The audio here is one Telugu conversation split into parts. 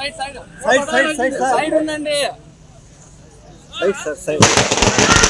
Side side side side side ఉండండి సైడ్ సార్ సైడ్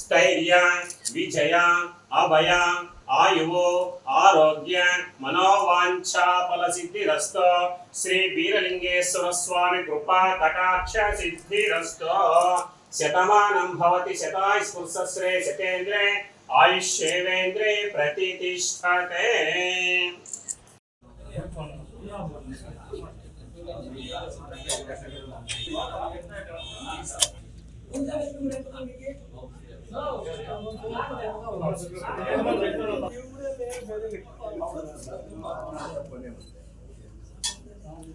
స్థైర్య విజయ ಅಭಯ ಆಯುವು ಆರೋಗ್ಯ ಮನೋವಾಂಛಾ ಫಲ ಸಿದ್ಧಿರಸ್ತು ಶ್ರೀ ಬೀರಲಿಂಗೇಶ್ವರ ಸ್ವಾಮಿ ಕೃಪಾ ಕಟಾಕ್ಷ ಸಿದ್ಧಿರಸ್ತು ಶತಮಾನಂ ಭವತಿ ಶತಾಯ ಸ್ಪೃಶಸ್ರೇ ಶತೇಂದ್ರೇ ಆಯುಷ್ಯೇವೇಂದ್ರೇ ಪ್ರತಿಷ್ಠತೆ Thank you. Thank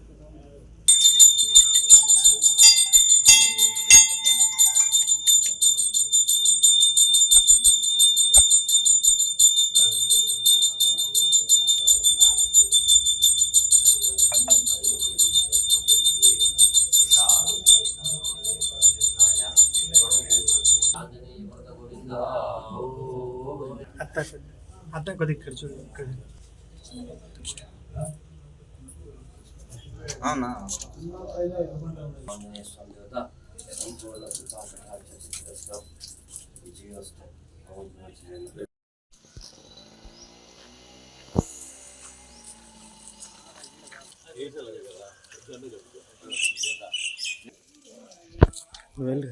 you. అత్త అత్త కొద్దిగా ఇక్కడ చూడు ఇక్కడ. అవునా? వెళ్ళు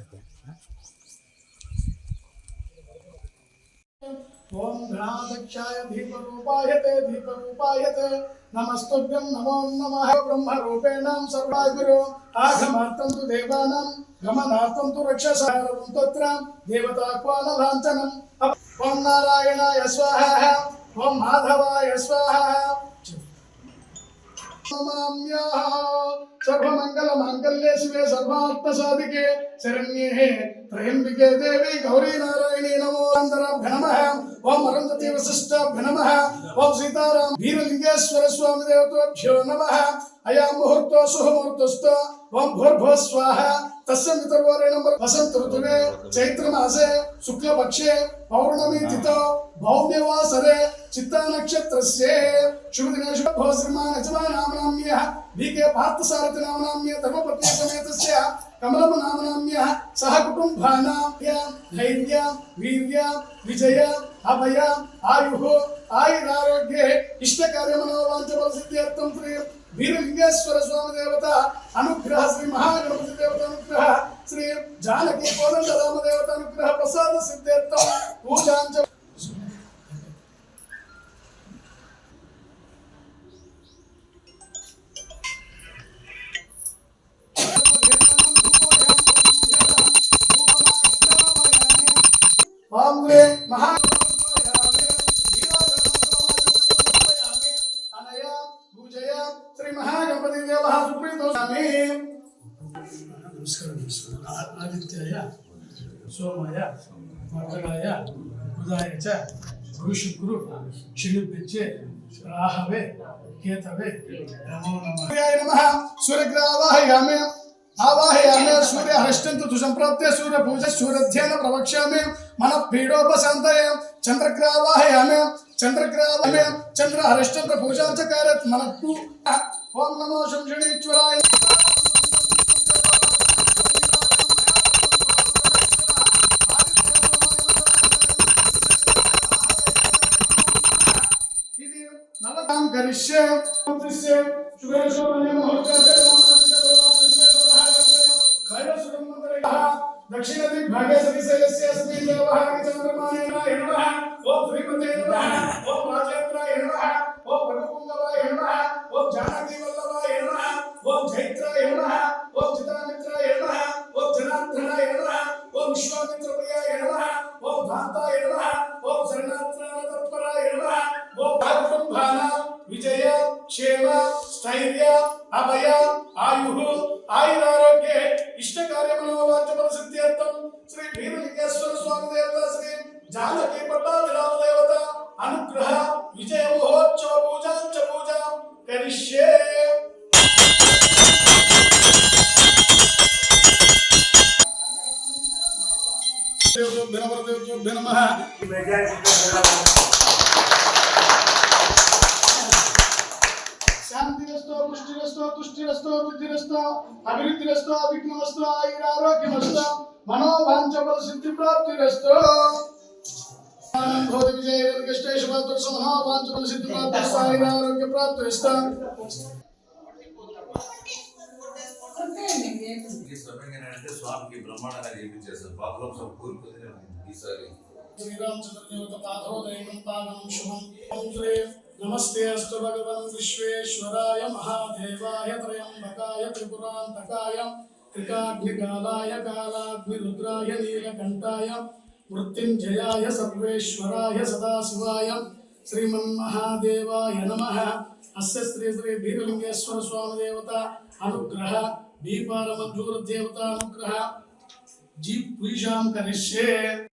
ఓం ఘ్రాదక్షాయ దీపరూపాయ తే నమస్తుభ్యం నమో నమః. బ్రహ్మరూపేణాం సర్వాగురు ఆగమార్థం తు దేవానాం. గమనార్థం తు రక్షసారం తత్ర. దేవతాక్వాన లాంఛనం. ఓం నారాయణాయ స్వాహ. ఓం మాధవాయ స్వాహ. సర్వమంగళ సర్వమంగళమాంగళ్యే శివే సర్వాత్మ సాధికే శరణ్యే త్రయంబికే దేవి గౌరీ నారాయణే నమో అంతరాభ్య ఓం అరుంధతి వశిష్టాభ్య నమః. ఓం సీతారాం వీరలింగేశ్వర స్వామి దేవతాభ్యో నమ. అయా ముహూర్తో సుహముహూర్తస్తో ఓం భూర్భో స్వాహ. తస్య మితర్వరేణం వసంత ఋతువే చైత్రమాసే శుక్లపక్షే పౌర్ణమి తిథో భౌమ్యవాసరే చిత్తా నక్షత్రస్యే. శుభదినే శుభో శ్రీమాన్ యజమానామనామ్య భీకే పార్థసారథి నామనామ్య ధర్మపత్ని సమేతస్య కమలము నామనామ్య సహ కుటుంబానామ్య ధైర్య వీర్య విజయ అభయ ఆయు ఆయురారోగ్యే ఇష్టకార్యమనోవాంఛ సిద్ధ్యర్థం శ్రీ వీరలింగేశ్వర స్వామి దేవత అనుగ్రహ శ్రీ మహాగణపతి దేవత అనుగ్రహ శ్రీ జానకి కోదండ రామదేవత అనుగ్రహ ప్రసాద సిద్ధ్యర్థం పూజాంచ సోమాయ మంగళాయ బుధాయ చ గురు శుక్రు శనిభ్యచ్చే రాహవే కేతవే నమో నమః. నమః సూర్యగ్రావాహయామి సూర్య హరిష్టంతు సంప్రాప్తే సూర్య పూజ సూర్యధ్యాన ప్రవక్ష్యామే మన పీడోపశాంతయ చంద్రగ్రావాహయామి చంద్రగ్రావాహయామి చంద్ర హరిష్టంత పూజాంచకారత్ మనకు ఓం నమో శంషణీశ్వరాయ गरिष्य तिष्य शुभेच्छोपन्यम होत्रस्य रामस्य प्रवासस्य प्रभागस्य खैरसुरमन्त्रः दक्षिण दिग्भागे सविशेषस्य अस्ति देवः चन्द्रमानेन नमः ओम श्रीमते नमः ओम राजेन्द्राय नमः ओम रघुकुन्दराय नमः ओम जानकी वल्लभाय नमः ओम जैत्र ఆయురారోగ్య ఇష్ట కార్యమనోవాచ్య ప్రసిద్ధ్యర్థం శ్రీ వీరలింగేశ్వర స్వామి దేవత శ్రీ జానకి పట్టాభిరామ దేవత అనుగ్రహ విజయ మహోత్సవ పూజాంచ పూజ కరిష్యే. నమః పుష్టిరస్తో తుష్టిరస్తో బుద్ధిరస్తో అభివృద్ధిరస్తో విఘ్నమస్తో ఆయురారోగ్యమస్తో మనోవాంఛబల సిద్ధి ప్రాప్తిరస్తో భూతి విజయ వెంకటేశ్వర పాత్ర మనోవాంఛబల సిద్ధి ప్రాప్తిస్తో ఆయురారోగ్య ప్రాప్తిరస్తో ఈ సమయంగా అంటే స్వామికి బ్రహ్మాండంగా చేయించేస్తారు పాపలో సబ్ కూరుకుంది ఈసారి శ్రీరామచంద్ర దేవత పాదోదయం పాదం శుభం नमस्ते अस्त भगवन् विश्वेश्वराय महादेवाय त्र्यम्बकाय त्रिपुरान्तकाय त्रिकाग्निकालाय कालाग्निरुद्राय नीलकण्ठाय मृत्युञ्जयाय सर्वेश्वराय सदाशिवाय श्रीमन्महादेवाय नमः। अस्य श्री श्री श्रीभीरलिङ्गेश्वरस्वामिदेवता अनुग्रह दीपारमध्युवृद्देवतानुग्रह जी पूजां करिष्ये।